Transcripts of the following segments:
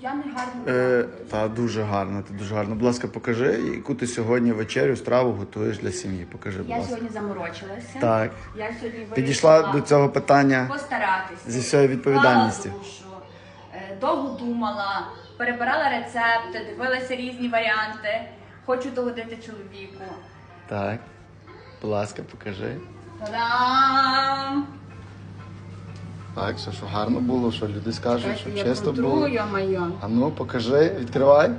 Я не гарно. Е, та дуже гарно, ти дуже гарно. Будь ласка, покажи, яку ти сьогодні вечерю, страву готуєш для сім'ї. Покажи, будь Я ласка. сьогодні заморочилася. Так. Я сьогодні вирішила Підійшла до цього питання. постаратися. зі всією відповідальністю. Вклала душу, е, Довго думала, перебирала рецепти, дивилася різні варіанти. Хочу догодити чоловіку. Так. Будь ласка, покажи. Та-дам! Так, що, що гарно було, що люди скажуть, що Я чисто протру, було. йо-моє. А ну, покажи, відкривай.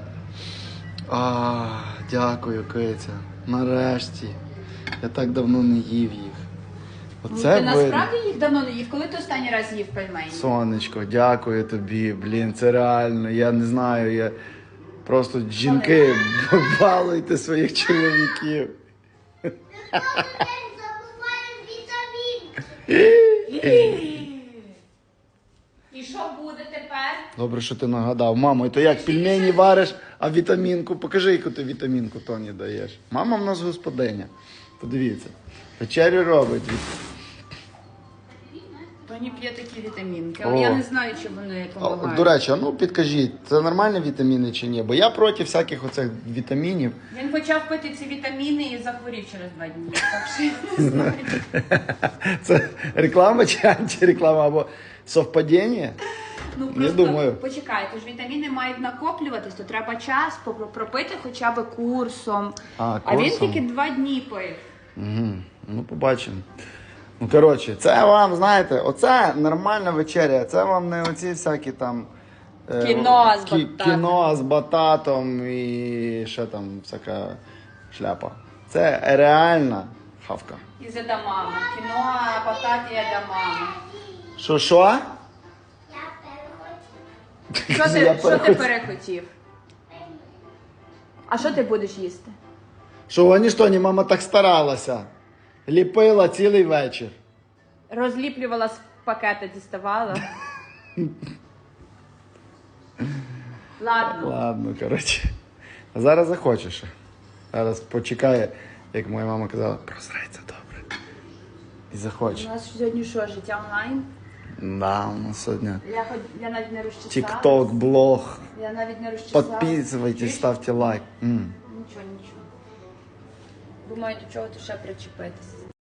А, дякую, Киця. Нарешті. Я так давно не їв їх. Ну, Оце ти видно. насправді їх давно не їв. Коли ти останній раз їв пельмені? Сонечко, дякую тобі. Блін, це реально. Я не знаю. Я просто жінки балуйте своїх чоловіків. Забуваємо вітамін. І що буде тепер? Добре, що ти нагадав. Мамо, і то як пельмені вариш, а вітамінку? Покажи, яку ти вітамінку Тоні даєш. Мама в нас господиня. Подивіться. Вечерю робить. Тоні п'є такі вітамінки, О. але я не знаю, чи вони А, допомагають. До речі, а ну підкажіть, це нормальні вітаміни чи ні? Бо я проти всяких оцих вітамінів. Він почав пити ці вітаміни і захворів через два дні. Так що я не знаю. Це реклама чи антиреклама або совпадіння? Ну Не просто думаю. почекайте, ж вітаміни мають накоплюватись, то треба час попро- пропити хоча б курсом. А, А він курсом? тільки два дні пив. Угу. Ну, побачимо. Ну, коротше, це вам, знаєте, оце нормальна вечеря, це вам не оці всякі там. е, Кіно з кі- бататом. Кіно з бататом і ще там всяка шляпа. Це реальна хавка. І за дамами. Кіно, бататі дамами. Що, що? Я. Що ти, Я що ти перехотів. перехотів? А що ти будеш їсти? Що вони що, ні, мама так старалася. Ліпила цілий вечір. Розліплювала з пакета, діставала. Ладно. Ладно, коротше. А зараз захочеш. Зараз почекає, як моя мама казала, прозрається добре. І У нас сьогодні що, життя онлайн? Да, у нас сегодня Я, хоч, я навіть не розчесалась. тік-ток, блог. Я навіть не розчесалась. Підписуйтесь, Чуєш? ставте лайк. М. Нічого, нічого. Думаю, до чого ти ще причепитися.